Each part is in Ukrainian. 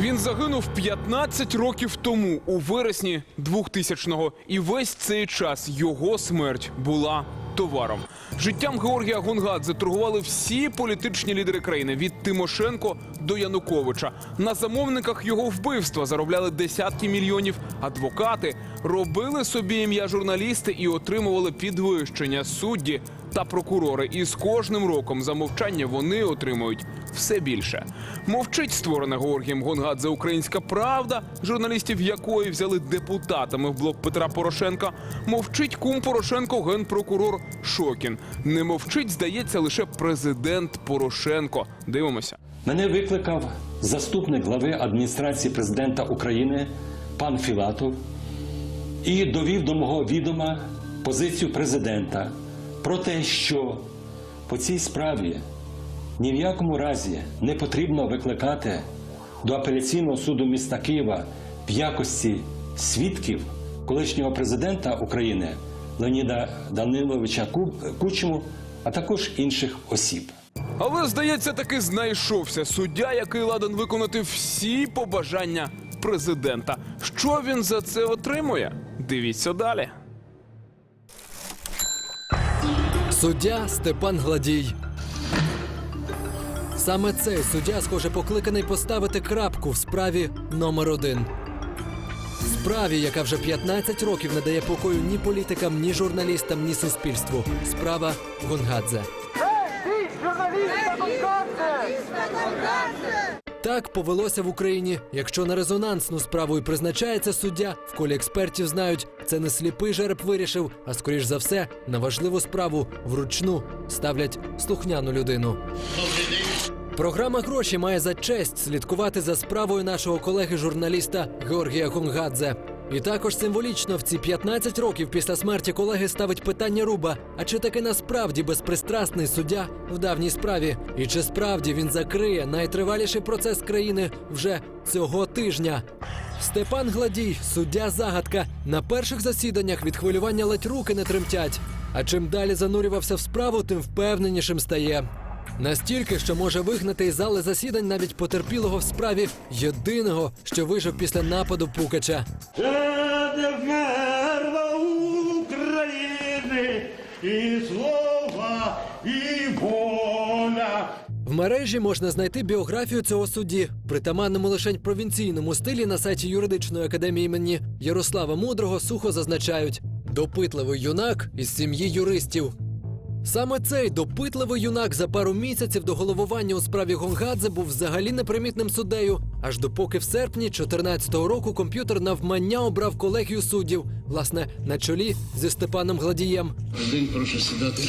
Він загинув 15 років тому, у вересні 2000-го. І весь цей час його смерть була товаром. Життям Георгія Гонгадзе торгували всі політичні лідери країни від Тимошенко до Януковича. На замовниках його вбивства заробляли десятки мільйонів. Адвокати робили собі ім'я журналісти і отримували підвищення судді та прокурори. І з кожним роком за мовчання вони отримують все більше. Мовчить створена Георгієм Гонгадзе Українська Правда, журналістів якої взяли депутатами в блок Петра Порошенка. Мовчить кум Порошенко, генпрокурор Шокін. Не мовчить, здається, лише президент Порошенко. Дивимося. Мене викликав заступник глави адміністрації президента України пан Філатов і довів до мого відома позицію президента про те, що по цій справі ні в якому разі не потрібно викликати до апеляційного суду міста Києва в якості свідків колишнього президента України Леоніда Даниловича Ку- Кучму, а також інших осіб. Але здається, таки знайшовся суддя, який ладен виконати всі побажання президента. Що він за це отримує? Дивіться далі. Суддя Степан Гладій. Саме цей суддя, схоже, покликаний поставити крапку в справі номер один. Справі, яка вже 15 років не дає покою ні політикам, ні журналістам, ні суспільству. Справа Гонгадзе. Так повелося в Україні. Якщо на резонансну справу і призначається суддя, в колі експертів знають, це не сліпий жереб вирішив, а скоріш за все на важливу справу вручну ставлять слухняну людину. Програма гроші має за честь слідкувати за справою нашого колеги-журналіста Георгія Гонгадзе. І також символічно в ці 15 років після смерті колеги ставить питання Руба: а чи таки насправді безпристрасний суддя в давній справі? І чи справді він закриє найтриваліший процес країни вже цього тижня? Степан Гладій, суддя загадка. На перших засіданнях від хвилювання ледь руки не тремтять. А чим далі занурювався в справу, тим впевненішим стає. Настільки, що може вигнати із зали засідань навіть потерпілого в справі єдиного, що вижив після нападу Пукача. України і слова, і воля. В мережі можна знайти біографію цього судді, притаманному лишень провінційному стилі на сайті юридичної академії імені Ярослава Мудрого сухо зазначають допитливий юнак із сім'ї юристів. Саме цей допитливий юнак за пару місяців до головування у справі Гонгадзе був взагалі непримітним суддею, аж допоки в серпні 2014 року комп'ютер навмання обрав колегію суддів, власне, на чолі зі Степаном Гладієм. Один прошу сідати.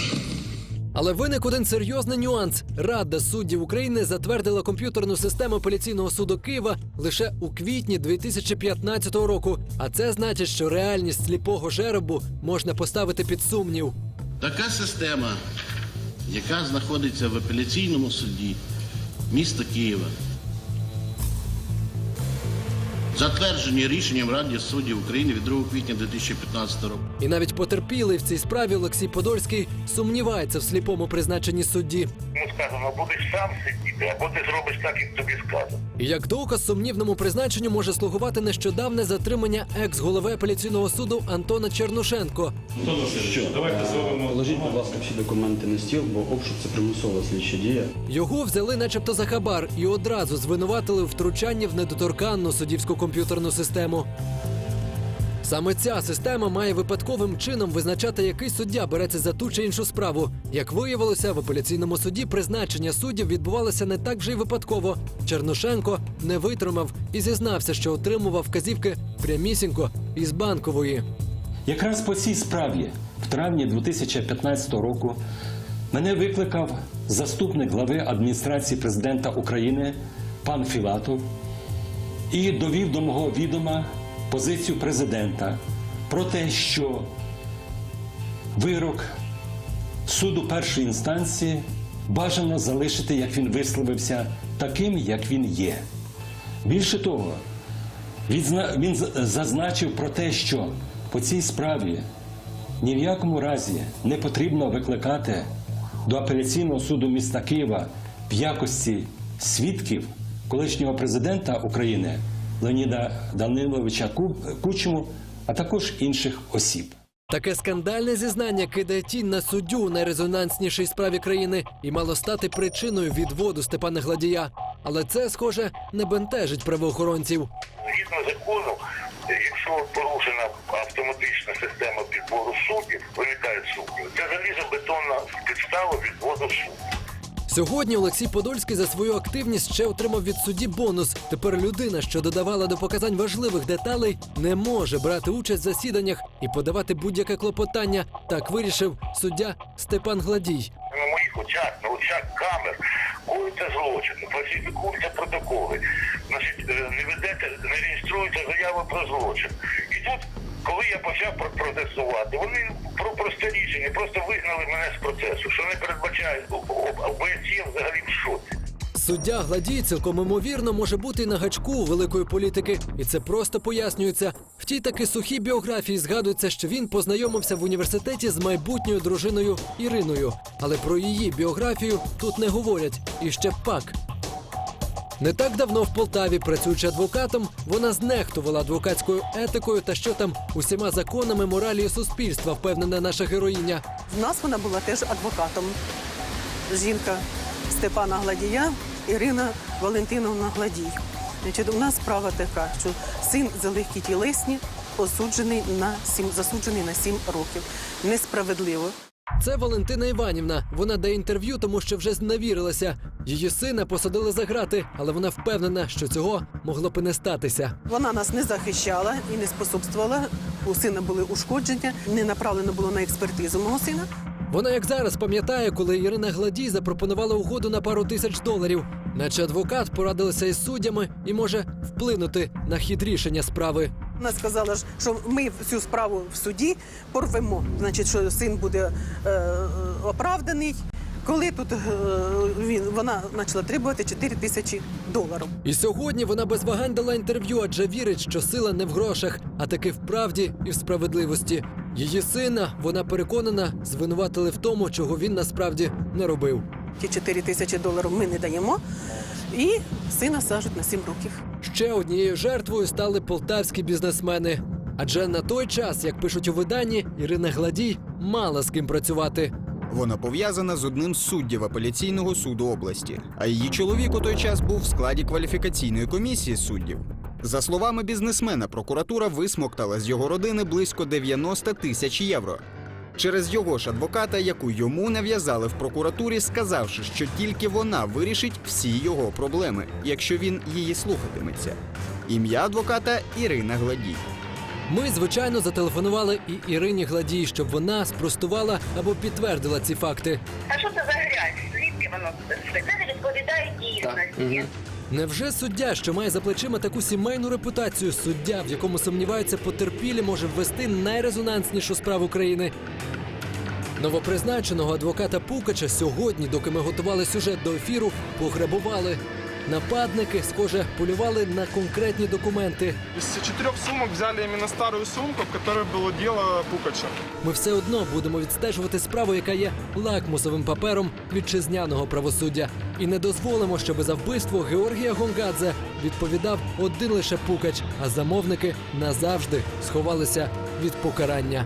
Але виник один серйозний нюанс. Рада суддів України затвердила комп'ютерну систему апеляційного суду Києва лише у квітні 2015 року. А це значить, що реальність сліпого жеребу можна поставити під сумнів. Така система, яка знаходиться в апеляційному суді міста Києва, затверджені рішенням Ради суддів України від 2 квітня 2015 року. І навіть потерпілий в цій справі Олексій Подольський сумнівається в сліпому призначенні судді. Йому сказано, будеш сам сидіти, або ти зробиш так, як тобі сказано. І як доказ сумнівному призначенню може слугувати нещодавне затримання екс-голови апеляційного суду Антона Чернушенко. Положіть, будь ласка, всі документи на стіл, бо обшук це примусова слідча дія. Його взяли, начебто, за хабар, і одразу звинуватили у втручанні в недоторканну суддівську комп'ютерну систему. Саме ця система має випадковим чином визначати, який суддя береться за ту чи іншу справу. Як виявилося, в апеляційному суді призначення суддів відбувалося не так вже й випадково. Чернушенко не витримав і зізнався, що отримував вказівки прямісінько із банкової. Якраз по цій справі в травні 2015 року мене викликав заступник глави адміністрації президента України пан Філатов і довів до мого відома позицію президента про те, що вирок суду першої інстанції бажано залишити, як він висловився, таким, як він є. Більше того, Він зазначив про те, що по цій справі ні в якому разі не потрібно викликати до апеляційного суду міста Києва в якості свідків колишнього президента України Леоніда Даниловича Кучму, а також інших осіб. Таке скандальне зізнання кидає тінь на суддю у найрезонанснішій справі країни і мало стати причиною відводу Степана Гладія. Але це, схоже, не бентежить правоохоронців. Згідно закону, якщо порушена автоматична система підбору суддів, виникають суддів, це залізобетонна підстава відводу суддів. Сьогодні Олексій Подольський за свою активність ще отримав від судді бонус. Тепер людина, що додавала до показань важливих деталей, не може брати участь в засіданнях і подавати будь-яке клопотання. Так вирішив суддя Степан Гладій. На моїх очах, на очах камер, коїться злочин, фальсифікуються протоколи, значить, е, не ведете, не реєструються заяви про злочин. І тут, коли я почав про- протестувати, вони про просте рішення просто вигнали мене з процесу, що не передбачає обояців взагалі в шоці. Суддя Гладій цілком імовірно може бути на гачку великої політики, і це просто пояснюється. В тій таки сухій біографії згадується, що він познайомився в університеті з майбутньою дружиною Іриною, але про її біографію тут не говорять. І ще пак. Не так давно в Полтаві, працюючи адвокатом, вона знехтувала адвокатською етикою та що там усіма законами моралі суспільства, впевнена наша героїня. В нас вона була теж адвокатом. Жінка Степана Гладія Ірина Валентиновна Гладій. Значить, у нас справа така, що син за легкі тілесні осуджений на 7, засуджений на 7 років. Несправедливо. Це Валентина Іванівна. Вона дає інтерв'ю, тому що вже зневірилася. Її сина посадили за грати, але вона впевнена, що цього могло б і не статися. Вона нас не захищала і не способствувала. У сина були ушкодження, не направлено було на експертизу мого сина. Вона як зараз пам'ятає, коли Ірина Гладій запропонувала угоду на пару тисяч доларів, наче адвокат порадилася із суддями і може вплинути на хід рішення справи. Вона сказала, що ми цю справу в суді порвемо. Значить, що син буде е, е, оправданий. Коли тут е, він вона почала требувати 4 тисячі доларів. І сьогодні вона без вагань дала інтерв'ю, адже вірить, що сила не в грошах, а таки в правді і в справедливості. Її сина, вона переконана, звинуватили в тому, чого він насправді не робив. Ті 4 тисячі доларів ми не даємо, і сина сажуть на 7 років. Ще однією жертвою стали полтавські бізнесмени. Адже на той час, як пишуть у виданні, Ірина Гладій мала з ким працювати. Вона пов'язана з одним з суддів апеляційного суду області, а її чоловік у той час був в складі кваліфікаційної комісії суддів. За словами бізнесмена, прокуратура висмоктала з його родини близько 90 тисяч євро. Через його ж адвоката, яку йому нав'язали в прокуратурі, сказавши, що тільки вона вирішить всі його проблеми, якщо він її слухатиметься. Ім'я адвоката Ірина Гладій. Ми, звичайно, зателефонували і Ірині Гладій, щоб вона спростувала або підтвердила ці факти. А що це за грязь? Звідки воно це? Не відповідає дійсності. Невже суддя, що має за плечима таку сімейну репутацію, суддя, в якому сумніваються потерпілі, може ввести найрезонанснішу справу країни? Новопризначеного адвоката Пукача сьогодні, доки ми готували сюжет до ефіру, пограбували. Нападники, схоже, полювали на конкретні документи. Из четырех сумок взяли именно старую сумку, в которой было дело Пукача. Ми все одно будемо відстежувати справу, яка є лакмусовим папером вітчизняного правосуддя, і не дозволимо, щоб за вбивство Георгія Гонгадзе відповідав один лише пукач, а замовники назавжди сховалися від покарання.